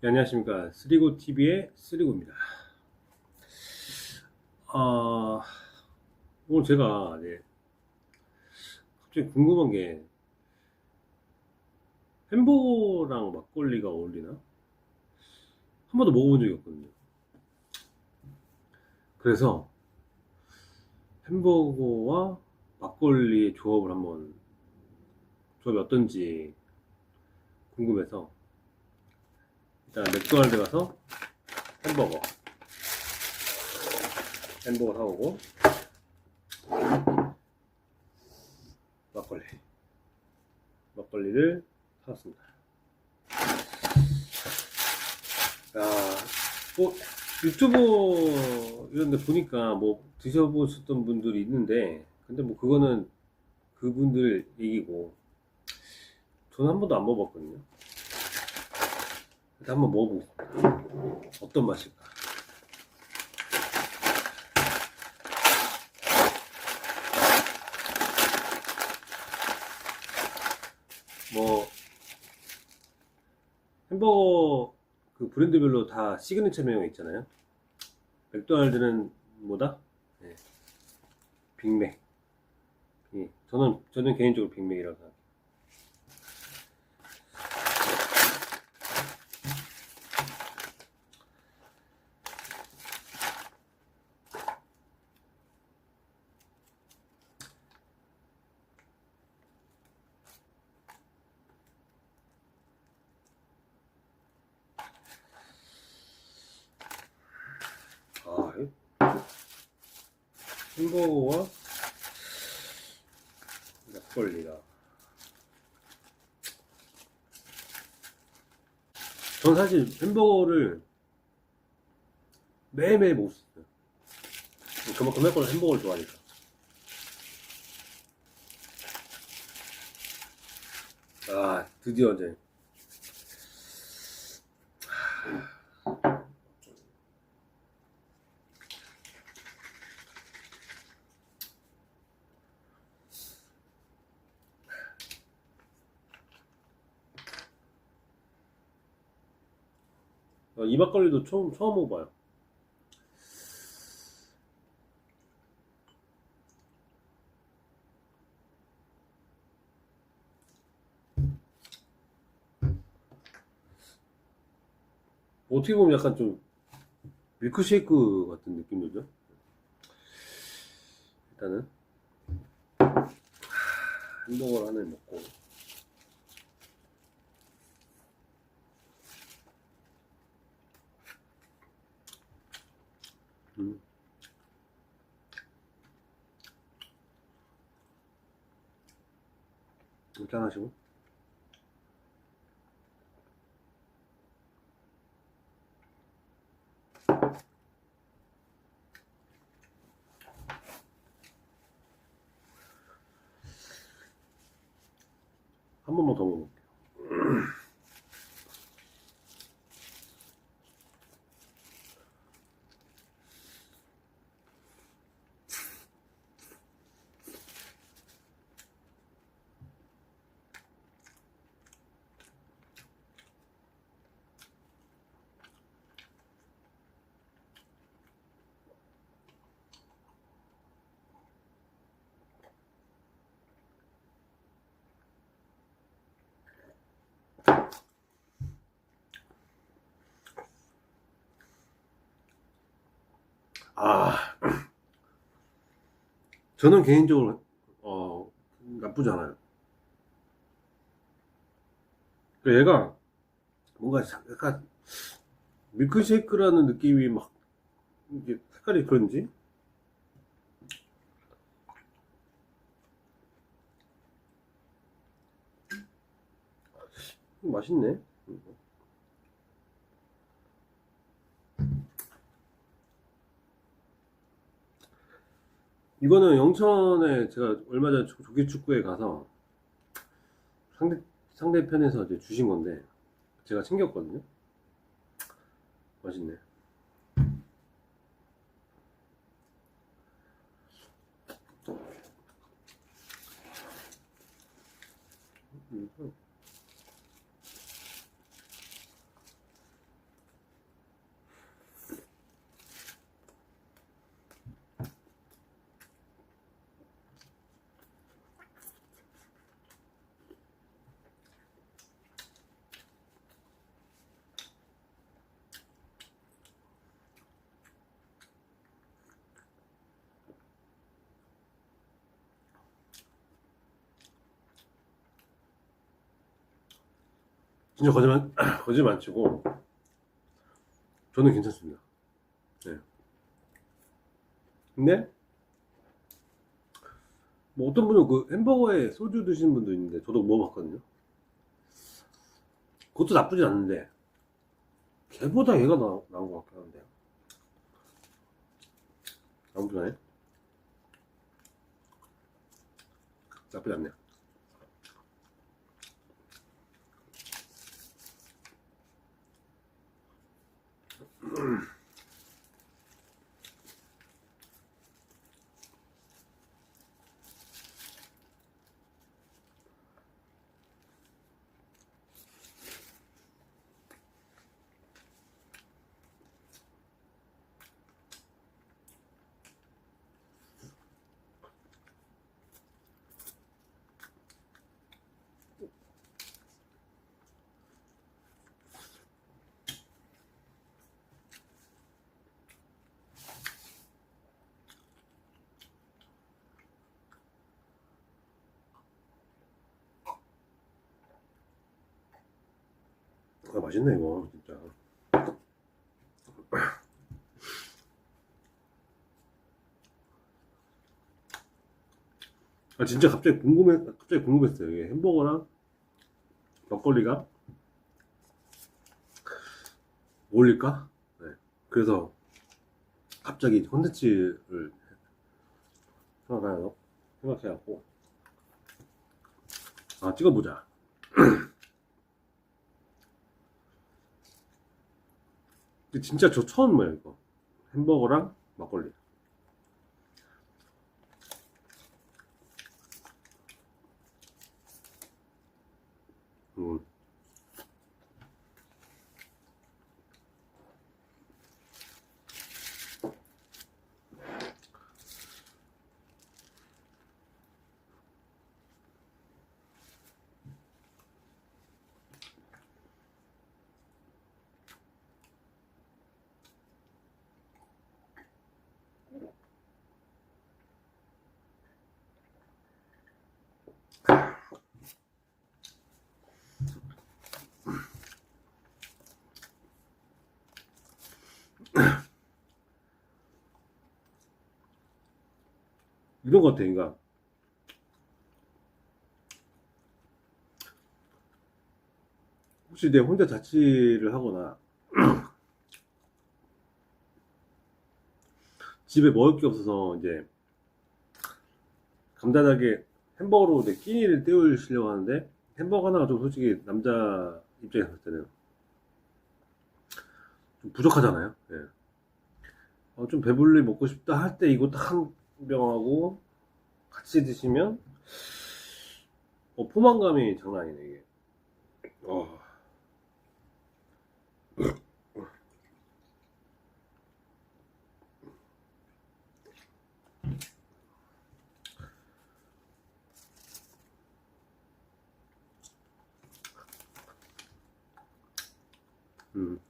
네, 안녕하십니까. 쓰리고 TV의 쓰리고입니다. 아, 오늘 제가 네, 갑자기 궁금한 게 햄버거랑 막걸리가 어울리나? 한 번도 먹어본 적이 없거든요. 그래서 햄버거와 막걸리의 조합을 한번 조합이 어떤지 궁금해서 일단 맥도날드 가서 햄버거. 햄버거 사오고. 막걸리. 막걸리를 사왔습니다. 야, 뭐 유튜브 이런 데 보니까 뭐 드셔보셨던 분들이 있는데 근데 뭐 그거는 그분들 얘기고 저는 한 번도 안 먹어봤거든요 일단 한번 먹어보고. 어떤 맛일까? 뭐 햄버거 그 브랜드별로 다 시그니처 메뉴가 있잖아요. 맥도날드는 뭐다? 네. 빅맥. 예, 저는 저는 개인적으로 빅맥이라고 생각해 햄버거와 막걸리가. 전 사실 햄버거를 매일매일 있어요. 그만큼 햄버거 햄버거를 좋아하니까. 아, 드디어 이제. 막걸리도 처음, 처음 먹어봐요. 어떻게 보면 약간 좀 밀크쉐이크 같은 느낌 들죠? 일단은 하, 햄버거를 하나 먹고 음. 일단 하시고 아, 저는 개인적으로 어 나쁘지 않아요. 그 얘가 뭔가 자- 약간 밀크쉐이크라는 느낌이 막 이게 색깔이 그런지 맛있네. 이거는 영천에 제가 얼마 전에 조- 조기축구에 가서 상대, 상대편에서 이제 주신 건데 제가 챙겼거든요. 맛있네. 음. 진짜 거짓말, 거짓말 안 치고, 저는 괜찮습니다. 네. 근데, 뭐 어떤 분은 그 햄버거에 소주 드시는 분도 있는데, 저도 먹어봤거든요. 그것도 나쁘진 않은데, 걔보다 얘가 나, 나은 것 같긴 한데. 아무튼, 나쁘지 않네요. mm 아, 맛있네, 이거, 진짜. 아, 진짜 갑자기 궁금해, 갑자기 궁금했어요. 이게 햄버거랑 막걸리가 어울릴까? 네. 그래서 갑자기 콘텐츠를 생각해갖고, 아, 찍어보자. 근데 진짜 저 처음 봐요, 이거. 햄버거랑 막걸리. 음. 이런 것 같아, 그러니까. 혹시 내 혼자 자취를 하거나, 집에 먹을 게 없어서 이제, 간단하게 햄버거로 내 끼니를 때우시려고 하는데, 햄버거 하나가 좀 솔직히 남자 입장에서 봤을 때는 좀 부족하잖아요. 예. 어, 좀 배불리 먹고 싶다 할 때 이거 딱 한 병하고 같이 드시면 어, 포만감이 장난 아니네 이게. 어. 음.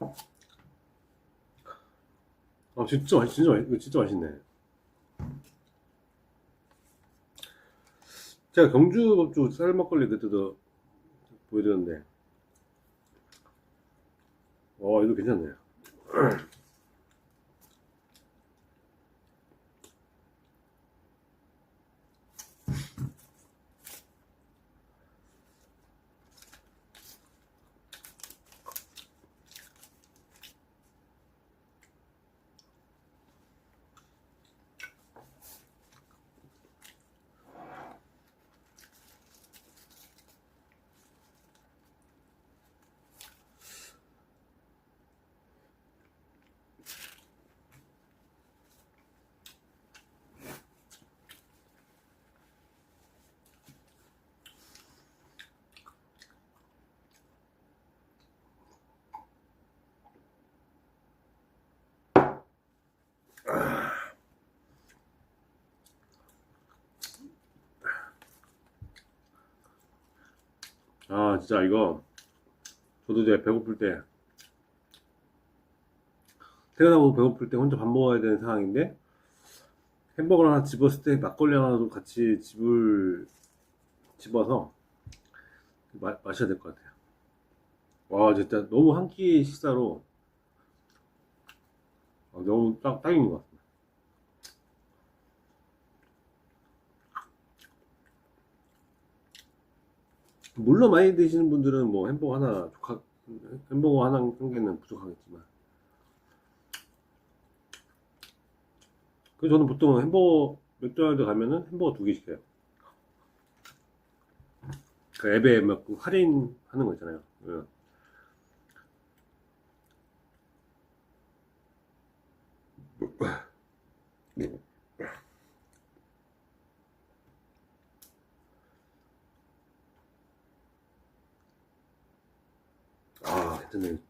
아, 아 진짜 맛 진짜 맛 진짜 맛있네. 제가 경주 법주 쌀 막걸리 그때도 보여드렸는데, 어 이거 괜찮네요. 아 진짜 이거 저도 이제 배고플 때 퇴근하고 배고플 때 혼자 밥 먹어야 되는 상황인데 햄버거 하나 집었을 때 막걸리 하나도 같이 집을 집어서 마, 마셔야 될 것 같아요. 와 진짜 너무 한 끼 식사로 어, 너무 딱 딱인 것 같습니 물론 많이 드시는 분들은 뭐 햄버거 하나 족하, 햄버거 하나 한 개는 부족하겠지만 그 저는 보통 햄버거 맥도날드 가면은 햄버거 두 개 시켜요. 그 앱에 막그 할인 하는 거 있잖아요. 예. 아,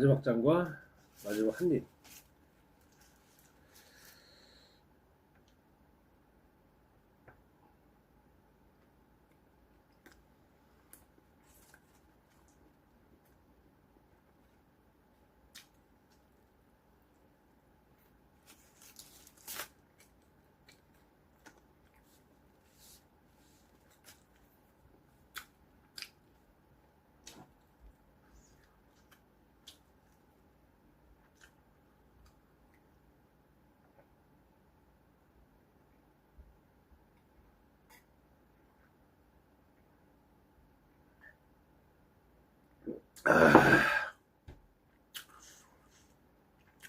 마지막 잔과 마지막 한 입.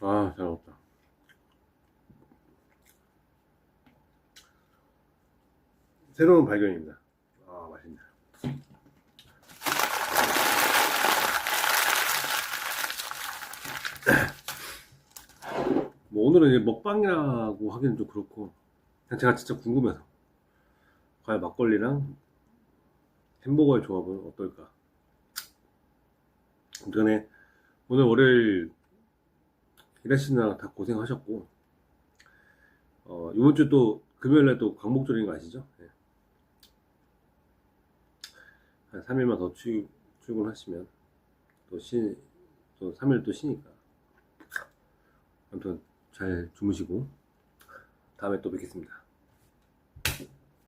아, 잘 먹었다. 새로운 발견입니다. 아, 맛있네. 뭐 오늘은 이제 먹방이라고 하기는 좀 그렇고 그냥 제가 진짜 궁금해서 과연 막걸리랑 햄버거의 조합은 어떨까? 전에 오늘 월요일 일하시느라 다 고생하셨고 어, 이번 주 또 금요일날 또 광복절인 거 아시죠? 예. 한 3일만 더 출, 출근하시면 또 쉬, 또 3일 또 쉬니까 아무튼 잘 주무시고 다음에 또 뵙겠습니다.